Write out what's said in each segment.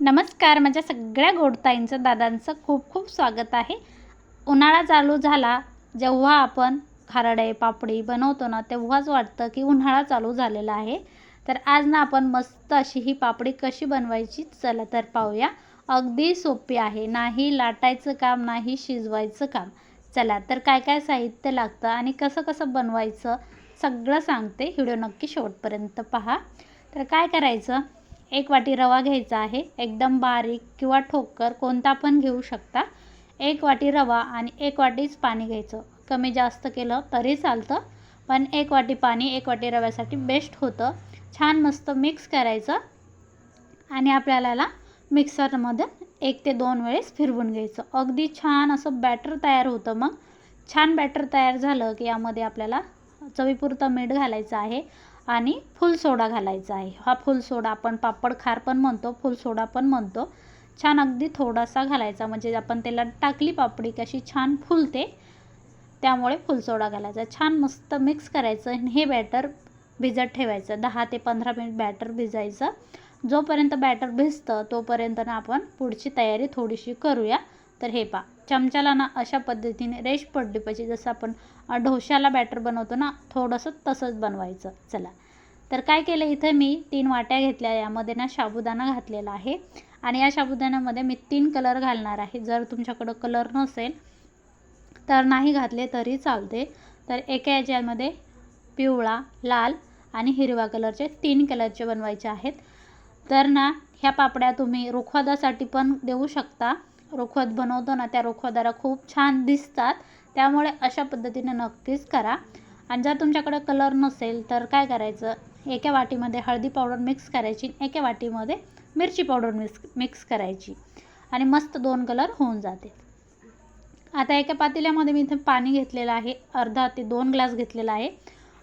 नमस्कार माझ्या सगळ्या गोडताईंचं दादांचं खूप खूप स्वागत आहे. उन्हाळा चालू झाला जेव्हा आपण खारडे पापडी बनवतो ना तेव्हाच वाटतं की उन्हाळा चालू झालेला आहे. तर आज ना आपण मस्त अशी ही पापडी कशी बनवायची चला तर पाहूया. अगदी सोपी आहे नाही लाटायचं काम नाही शिजवायचं काम. चला तर काय काय साहित्य लागतं आणि कसं कसं बनवायचं सगळं सांगते. व्हिडिओ नक्की शेवटपर्यंत पहा. तर काय करायचं? एक वाटी रवा घ्यायचा आहे. एकदम बारीक किंवा ठोकर कोणता पण घेऊ शकता. एक वाटी रवा आणि एक वाटीच पाणी घ्यायचं. कमी जास्त केलं तरी चालतं पण एक वाटी पाणी एक वाटी रव्यासाठी बेस्ट होतं. छान मस्त मिक्स करायचं आणि आपल्याला मिक्सरमध्ये एक ते दोन वेळेस फिरवून घ्यायचं. अगदी छान असं बॅटर तयार होतं मग. छान बॅटर तयार झालं की यामध्ये आपल्याला चवीपुरतं मीठ घालायचं आहे. आणि फुल सोडा घालायचा आहे. हा फुल सोडा आपण पापड खार पण म्हणतो फुल सोडा पण म्हणतो. छान अगदी थोडासा घालायचा म्हणजे आपण त्याला टाकली पापडी कशी छान फुलते त्यामुळे फुलसोडा घालायचा. छान मस्त मिक्स करायचं आणि हे बॅटर भिजत ठेवायचं. दहा ते पंधरा मिनिट बॅटर भिजायचं. जोपर्यंत बॅटर भिजतं तोपर्यंत ना आपण पुढची तयारी थोडीशी करूया. तर हे पा चमच्याला ना अशा पद्धतीने रेश पडली पाहिजे जसं आपण ढोशाला बॅटर बनवतो ना थोडंसं तसंच बनवायचं. चला. तर काय केलं इथं मी तीन वाट्या घेतल्या यामध्ये ना साबुदाणा घातलेला आहे. आणि या साबुदाण्यामध्ये मी तीन कलर घालणार आहे. जर तुमच्याकडं कलर नसेल तर नाही घातले तरी चालते. तर एका याच्यामध्ये पिवळा लाल आणि हिरवा कलरचे तीन कलरचे बनवायचे आहेत. तर ना ह्या पापड्या तुम्ही रुखवादासाठी पण देऊ शकता. रुखवत बनवतो ना त्या रुखवादाला खूप छान दिसतात. त्यामुळे अशा पद्धतीने नक्कीच करा. आणि जर तुमच्याकडे कलर नसेल तर काय करायचं? एका वाटीमध्ये हळदी पावडर मिक्स करायची एका वाटीमध्ये मिरची पावडर मिक्स मिक्स करायची. आणि मस्त दोन कलर होऊन जाते. आता एका पातेल्यामध्ये मी इथे पाणी घेतलेलं आहे. अर्धा ते दोन ग्लास घेतलेला आहे.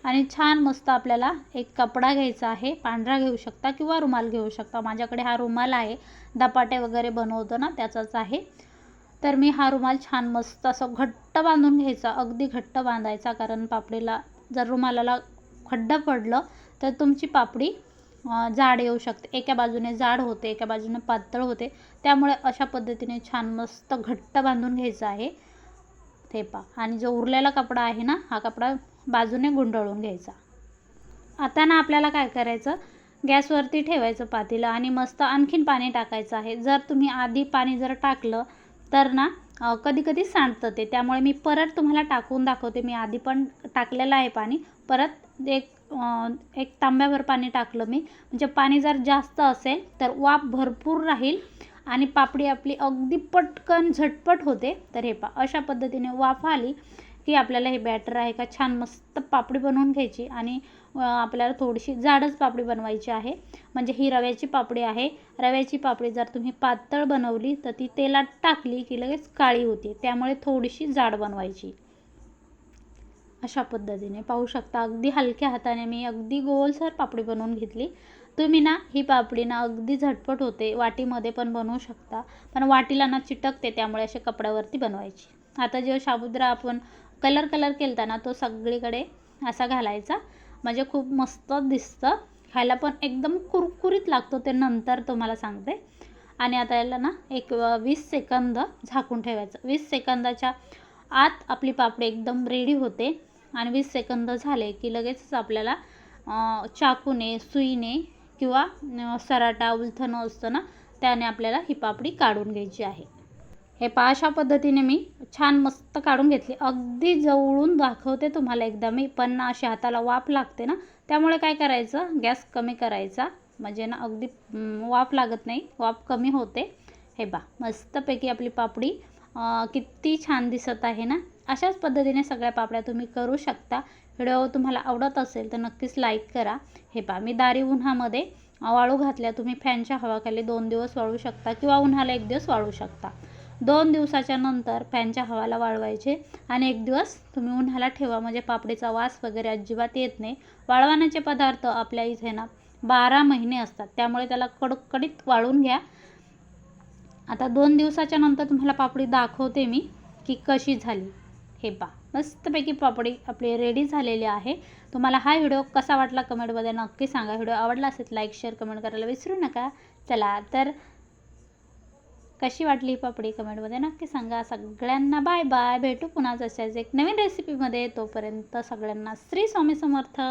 आणि छान मस्त आपल्याला एक कपडा घ्यायचा आहे. पांढरा घेऊ शकता किंवा रुमाल घेऊ शकता. माझ्याकडे हा रुमाल आहे. धपाटे वगैरे बनवतो ना त्याचाच आहे. तर मी हा रुमाल छान मस्त असं घट्ट बांधून घ्यायचा. अगदी घट्ट बांधायचा कारण पापडीला जर रुमालाला खड्डा पडलं तर तुमची पापडी जाड येऊ शकते. एका बाजूने जाड होते एका बाजूने पातळ होते. त्यामुळे अशा पद्धतीने छान मस्त घट्ट बांधून घ्यायचं आहे ते पा. आणि जो उरलेला कपडा आहे ना हा कपडा बाजूने गुंडळून घ्यायचा. आता ना आपल्याला काय करायचं? गॅसवरती ठेवायचं पातेलं आणि मस्त आणखीन पाणी टाकायचं आहे. जर तुम्ही आधी पाणी जर टाकलं तर ना कधी कधी सांडतं ते. त्यामुळे मी परत तुम्हाला टाकून दाखवते. मी आधी पण टाकलेलं आहे पाणी. परत म्हणजे एक एक तांब्याभर पाणी टाकलं मी. म्हणजे पाणी जर जास्त असेल तर वाफ भरपूर राहील आणि पापडी आपली अगदी पटकन झटपट होते. तर हे पा अशा पद्धतीने वाफ आली की आपल्याला हे बॅटर आहे का? छान मस्त पापडी बनवून घ्यायची आणि आपल्याला थोडीशी जाडच पापडी बनवायची आहे. म्हणजे ही रव्याची पापडी आहे. रव्याची पापडी जर तुम्ही पातळ बनवली तर ती तेलात टाकली की लगेच काळी होते. त्यामुळे थोडीशी जाड बनवायची. अशा पद्धतीने. पाहू शकता अगदी हलक्या हाताने मी अगदी गोलसर पापडी बनवून घेतली. तुम्ही ना ही पापडी ना अगदी झटपट होते वाटीमध्ये पण बनवू शकता. पण वाटीला ना चिटकते त्यामुळे अशा कपड्यावरती बनवायची. आता जेव्हा शाबुद्रा आपण कलर कलर केलता ना तो सगळीकडे असा घालायचा. म्हणजे खूप मस्त दिसतं. खायला पण एकदम कुरकुरीत लागतो ते नंतर तुम्हाला सांगते. आणि आता याला ना एक वीस सेकंद झाकून ठेवायचं. वीस सेकंदाच्या आत आपली पापडी एकदम रेडी होते. आणि वीस सेकंद झाले की लगेचच आपल्याला चाकूने सुईने किंवा सराटा उलथणं असतं ना त्याने आपल्याला ही पापडी काढून घ्यायची आहे. हे पा अशा पद्धतीने मी छान मस्त काढून घेतली. अगदी जवळून दाखवते तुम्हाला एकदा मी पण अशी हाताला वाफ लागते ना त्यामुळे काय करायचं? गॅस कमी करायचा. म्हणजे ना अगदी वाफ लागत नाही वाफ कमी होते. हे बा मस्तपैकी आपली पापडी किती छान दिसत आहे ना? अशाच पद्धतीने सगळ्या पापड्या तुम्ही करू शकता. व्हिडिओ तुम्हाला आवडत असेल तर नक्कीच लाईक करा. हे पा मी दारी उन्हामध्ये वाळू घातल्या. तुम्ही फॅनच्या हवाखाली दोन दिवस वाळू शकता किंवा उन्हाला एक दिवस वाळू शकता. दोन दिवसाच्या नंतर फॅनच्या हवाला वाळवायचे आणि एक दिवस तुम्ही उन्हाला ठेवा. म्हणजे पापडीचा वास वगैरे अजिबात येत नाही. वाळवण्याचे पदार्थ आपल्या इथे ना बारा महिने असतात. त्यामुळे त्याला कडकडीत वाळून घ्या. आता दोन दिवसाच्या नंतर तुम्हाला पापडी दाखवते मी की कशी झाली. हे पा मस्तपैकी पापडी आपली रेडी झालेली आहे. तुम्हाला हा व्हिडिओ कसा वाटला कमेंटमध्ये नक्की सांगा. व्हिडिओ आवडला असेल लाईक शेअर कमेंट करायला विसरू नका. चला तर कशी वाटली पापडी कमेंटमध्ये नक्की सांगा. सगळ्यांना बाय बाय भेटू पुन्हा जशाच एक नवीन रेसिपीमध्ये तोपर्यंत सगळ्यांना श्री स्वामी समर्थ.